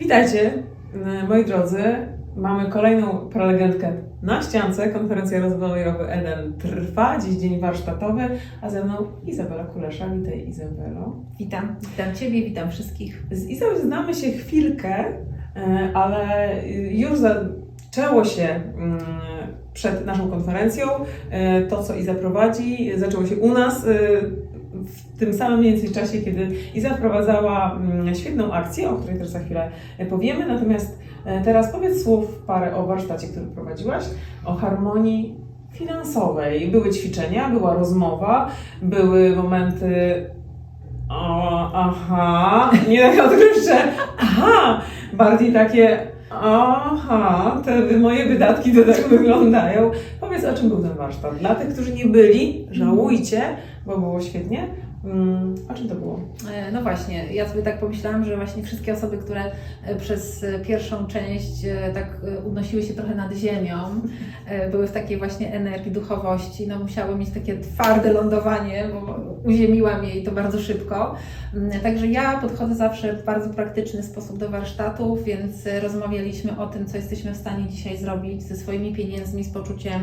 Witajcie, e, moi drodzy. Mamy kolejną prelegentkę na ściance. Konferencja rozwojowa Eden trwa. Dziś dzień warsztatowy, a ze mną Izabela Kulesza. Witaj Izabelo. Witam, witam Ciebie, witam wszystkich. Z Izą znamy się chwilkę, e, ale już zaczęło się mm, przed naszą konferencją. E, To, co Iza prowadzi, zaczęło się u nas w tym samym mniej więcej czasie, kiedy Iza wprowadzała mm, świetną akcję, o której też za chwilę powiemy. Natomiast e, teraz powiedz słów parę o warsztacie, który prowadziłaś, o harmonii finansowej. Były ćwiczenia, była rozmowa, były momenty o, aha, nie takie odkrywcze, aha, bardziej takie, aha, te moje wydatki to tak wyglądają. Powiedz, o czym był ten warsztat. Dla tych, którzy nie byli, żałujcie, bo było świetnie. Mm, o czym to było? E, No właśnie, ja sobie tak pomyślałam, że właśnie wszystkie osoby, które e, przez e, pierwszą część tak unosiły się trochę nad ziemią, były w takiej właśnie energii duchowości, no musiały mieć takie twarde lądowanie, bo uziemiłam je i to bardzo szybko. Mm, Także ja podchodzę zawsze w bardzo praktyczny sposób do warsztatów, więc rozmawialiśmy o tym, co jesteśmy w stanie dzisiaj zrobić ze swoimi pieniędzmi, z poczuciem,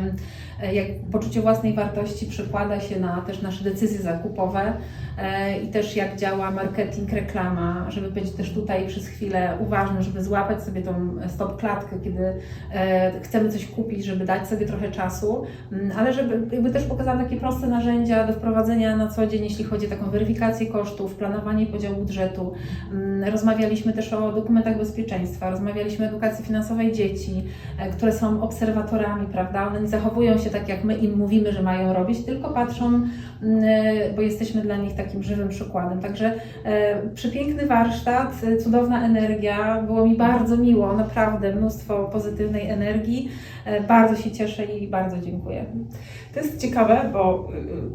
jak poczucie własnej wartości przekłada się na też nasze decyzje zakupowe i też jak działa marketing, reklama, żeby być też tutaj przez chwilę uważnym, żeby złapać sobie tą stop klatkę, kiedy e, chcemy coś kupić, żeby dać sobie trochę czasu, Mm, ale żeby jakby też pokazałam takie proste narzędzia do wprowadzenia na co dzień, jeśli chodzi o taką weryfikację kosztów, planowanie podziału budżetu. Mm, Rozmawialiśmy też o dokumentach bezpieczeństwa, rozmawialiśmy o edukacji finansowej dzieci, e, które są obserwatorami, prawda? One nie zachowują się tak, jak my im mówimy, że mają robić, tylko patrzą, mm, e, bo jesteśmy dla nich takim żywym przykładem. Także e, przepiękny warsztat, e, cudowna energia, było mi bardzo miło, naprawdę mnóstwo pozytywnej energii. E, Bardzo się cieszę i bardzo dziękuję. To jest ciekawe, bo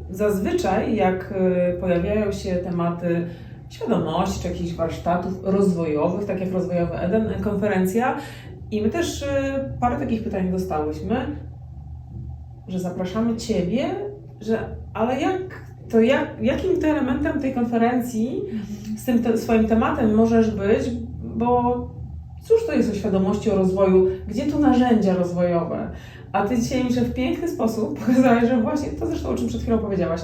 zazwyczaj jak pojawiają się tematy świadomości czy jakichś warsztatów rozwojowych, tak jak Rozwojowy Eden, konferencja, i my też parę takich pytań dostałyśmy, że zapraszamy Ciebie, że ale jak, to jak, jakim ty elementem tej konferencji z tym te, swoim tematem możesz być, bo cóż to jest o świadomości, o rozwoju, gdzie tu narzędzia rozwojowe? A ty dzisiaj mi w piękny sposób pokazałeś, że właśnie to zresztą o czym przed chwilą powiedziałaś,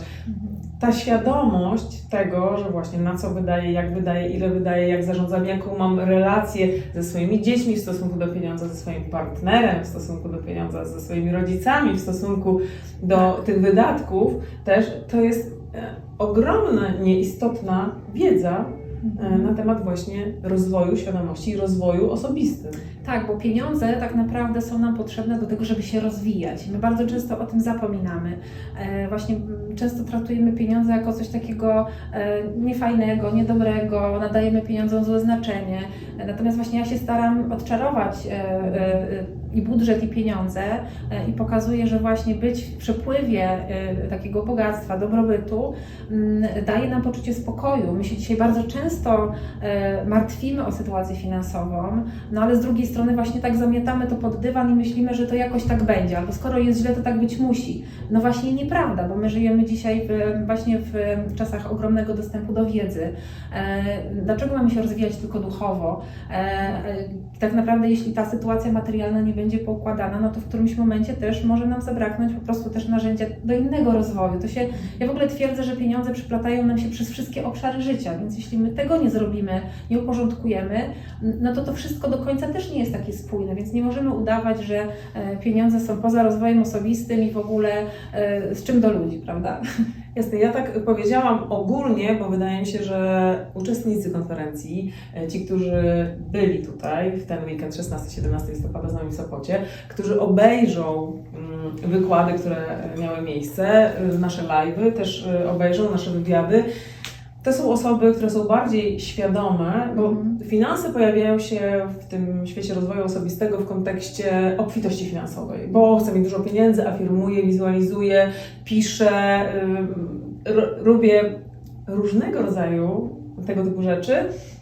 ta świadomość tego, że właśnie na co wydaję, jak wydaję, ile wydaję, jak zarządzam, jaką mam relację ze swoimi dziećmi w stosunku do pieniądza, ze swoim partnerem w stosunku do pieniądza, ze swoimi rodzicami w stosunku do tych wydatków, też to jest e, ogromna, nieistotna wiedza e, na temat właśnie rozwoju świadomości i rozwoju osobistym. Tak, bo pieniądze tak naprawdę są nam potrzebne do tego, żeby się rozwijać. My bardzo często o tym zapominamy. E, właśnie często traktujemy pieniądze jako coś takiego e, niefajnego, niedobrego, nadajemy pieniądzom złe znaczenie. Natomiast właśnie ja się staram odczarować i budżet, i pieniądze e, i pokazuję, że właśnie być w przepływie e, takiego bogactwa, dobrobytu mm, daje nam poczucie spokoju. My się dzisiaj bardzo często e, martwimy o sytuację finansową, no ale z drugiej strony właśnie tak zamiatamy to pod dywan i myślimy, że to jakoś tak będzie, albo skoro jest źle, to tak być musi. No właśnie nieprawda, bo my żyjemy dzisiaj w, właśnie w czasach ogromnego dostępu do wiedzy. Dlaczego mamy się rozwijać tylko duchowo? Tak naprawdę jeśli ta sytuacja materialna nie będzie poukładana, no to w którymś momencie też może nam zabraknąć po prostu też narzędzia do innego rozwoju. To się, ja w ogóle twierdzę, że pieniądze przyplatają nam się przez wszystkie obszary życia, więc jeśli my tego nie zrobimy, nie uporządkujemy, no to to wszystko do końca też nie jest takie spójne, więc nie możemy udawać, że e, pieniądze są poza rozwojem osobistym i w ogóle e, z czym do ludzi, prawda? Jasne, ja tak powiedziałam ogólnie, bo wydaje mi się, że uczestnicy konferencji, e, ci, którzy byli tutaj w ten weekend 16-17 listopada z nami w Sopocie, którzy obejrzą mm, wykłady, które miały miejsce, e, nasze live'y, też e, obejrzą nasze wywiady, to są osoby, które są bardziej świadome, bo Mhm. finanse pojawiają się w tym świecie rozwoju osobistego w kontekście obfitości finansowej, bo chcę mieć dużo pieniędzy, afirmuję, wizualizuję, piszę, ro- robię różnego rodzaju tego typu rzeczy,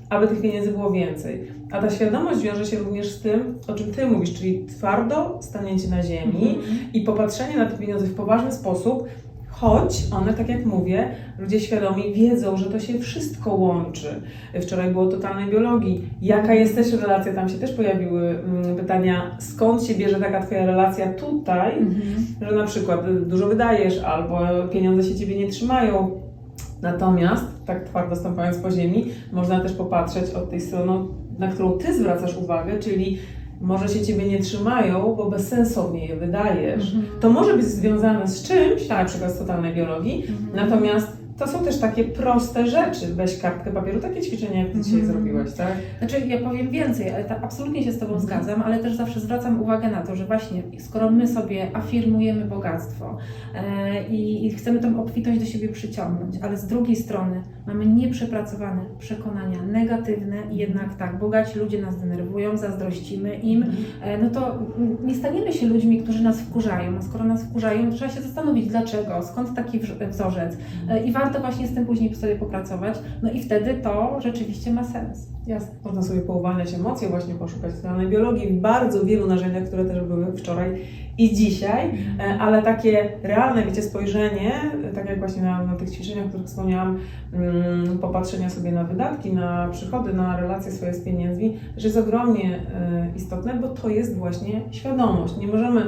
aby tych pieniędzy było więcej. A ta świadomość wiąże się również z tym, o czym Ty mówisz, czyli twardo stanięcie na ziemi i popatrzenie na te pieniądze w poważny sposób, Choć one, tak jak mówię, ludzie świadomi wiedzą, że to się wszystko łączy. Wczoraj było o totalnej biologii. Jaka jest też relacja? Tam się też pojawiły mm, pytania, skąd się bierze taka Twoja relacja tutaj, że na przykład dużo wydajesz albo pieniądze się Ciebie nie trzymają. Natomiast, tak twardo stąpając po ziemi, można też popatrzeć od tej strony, na którą Ty zwracasz uwagę, czyli może się Ciebie nie trzymają, bo bezsensownie je wydajesz. To może być związane z czymś, na przykład z totalnej biologii, natomiast to są też takie proste rzeczy. Weź kartkę papieru, takie ćwiczenia, jak Ty dzisiaj Mhm. zrobiłaś, tak? Znaczy, ja powiem więcej, ale ta, absolutnie się z Tobą Mhm. zgadzam, ale też zawsze zwracam uwagę na to, że właśnie skoro my sobie afirmujemy bogactwo e, i, i chcemy tą obfitość do siebie przyciągnąć, ale z drugiej strony mamy nieprzepracowane przekonania negatywne i jednak tak, bogaci ludzie nas denerwują, zazdrościmy im, e, no to mm, nie staniemy się ludźmi, którzy nas wkurzają. A skoro nas wkurzają, trzeba się zastanowić dlaczego, skąd taki wzorzec E, i warto właśnie z tym później sobie popracować, no i wtedy to rzeczywiście ma sens. Jasne. Można sobie pouwalniać emocje, właśnie poszukać totalnej biologii, w bardzo wielu narzędziach, które też były wczoraj i dzisiaj, e, ale takie realne, wiecie, spojrzenie, e, tak jak właśnie na, na tych ćwiczeniach, o których wspomniałam, mm, popatrzenia sobie na wydatki, na przychody, na relacje swoje z pieniędzmi, że jest ogromnie e, istotne, bo to jest właśnie świadomość. Nie możemy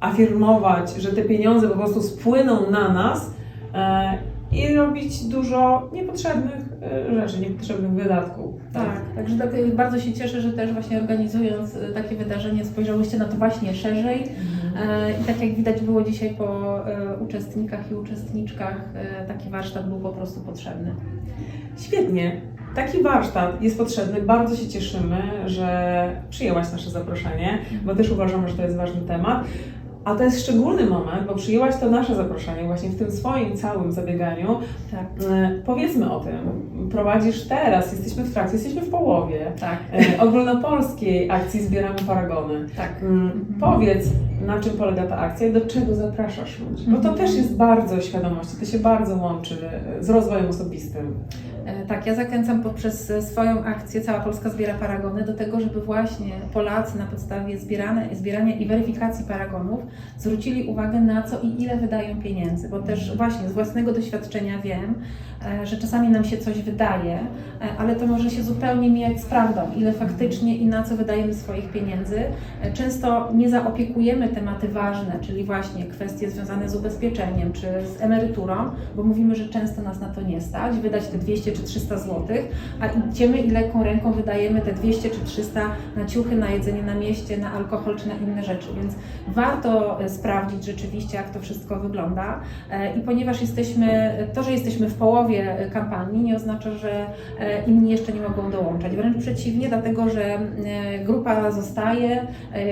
afirmować, że te pieniądze po prostu spłyną na nas i robić dużo niepotrzebnych e, rzeczy, niepotrzebnych wydatków. Tak, także tak, bardzo się cieszę, że też właśnie organizując y, takie wydarzenie spojrzałyście na to właśnie szerzej Mhm. E, i tak jak widać było dzisiaj po e, uczestnikach i uczestniczkach, e, taki warsztat był po prostu potrzebny. Świetnie. Taki warsztat jest potrzebny. Bardzo się cieszymy, że przyjęłaś nasze zaproszenie, bo też uważamy, że to jest ważny temat. A to jest szczególny moment, bo przyjęłaś to nasze zaproszenie właśnie w tym swoim całym zabieganiu. Tak, E, Powiedzmy o tym. Prowadzisz teraz, jesteśmy w trakcie, jesteśmy w połowie tak, e, ogólnopolskiej akcji Zbieramy Paragony. tak. Mm, Powiedz, na czym polega ta akcja i do czego zapraszasz ludzi? Bo to Mhm. też jest bardzo świadomości, to się bardzo łączy z rozwojem osobistym. E, Tak, ja zachęcam poprzez swoją akcję Cała Polska zbiera paragony do tego, żeby właśnie Polacy na podstawie zbierane, zbierania i weryfikacji paragonów zwrócili uwagę na co i ile wydają pieniędzy, bo też właśnie z własnego doświadczenia wiem, e, że czasami nam się coś wydaje, e, ale to może się zupełnie mijać z prawdą, ile faktycznie i na co wydajemy swoich pieniędzy. Często nie zaopiekujemy tematy ważne, czyli właśnie kwestie związane z ubezpieczeniem czy z emeryturą, bo mówimy, że często nas na to nie stać, wydać te 200 czy 300 zł, a idziemy i lekką ręką wydajemy te 200 czy 300 na ciuchy, na jedzenie na mieście, na alkohol czy na inne rzeczy, więc warto e, sprawdzić rzeczywiście, jak to wszystko wygląda. E, i ponieważ jesteśmy, to, że jesteśmy w połowie e, kampanii nie oznacza, że inni jeszcze nie mogą dołączać, wręcz przeciwnie, dlatego, że grupa zostaje,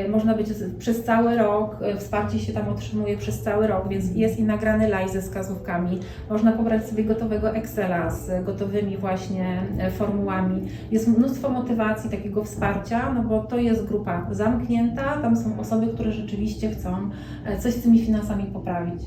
można być przez cały rok, wsparcie się tam otrzymuje przez cały rok, więc jest i nagrany live ze wskazówkami, można pobrać sobie gotowego Excela z gotowymi właśnie e, formułami. Jest mnóstwo motywacji, takiego wsparcia, no bo to jest grupa zamknięta, tam są osoby, które rzeczywiście chcą e, coś z tymi finansami poprawić.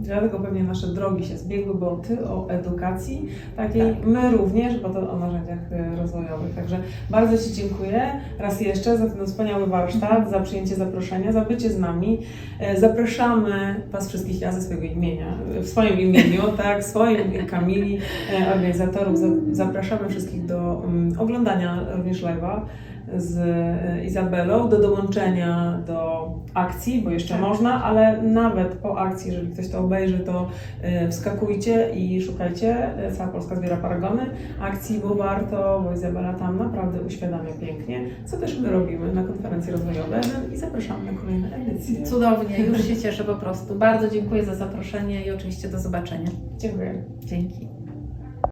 Dlatego pewnie nasze drogi się zbiegły, bo Ty o edukacji takiej, Tak. my również, bo to o narzędziach y, rozwojowych. Także bardzo Ci dziękuję raz jeszcze za ten wspaniały warsztat, za przyjęcie zaproszenia, za bycie z nami. E, Zapraszamy Was wszystkich, ja ze swojego imienia, w swoim imieniu, tak, w swoim Kamili, e, organizatorów, za- zapraszamy wszystkich do mm, oglądania również live'a z e, Izabelą, do dołączenia do akcji, bo jeszcze Tak. można, ale nawet po akcji, jeżeli ktoś to obejrzy, to e, wskakujcie i szukajcie. E, Cała Polska zbiera paragony akcji, bo warto, bo Izabela tam naprawdę uświadamia pięknie, co też my robimy na konferencji rozwojowej i zapraszamy na kolejne edycje. Cudownie, już się cieszę po prostu. Bardzo dziękuję za zaproszenie i oczywiście do zobaczenia. Dziękuję. Dzięki.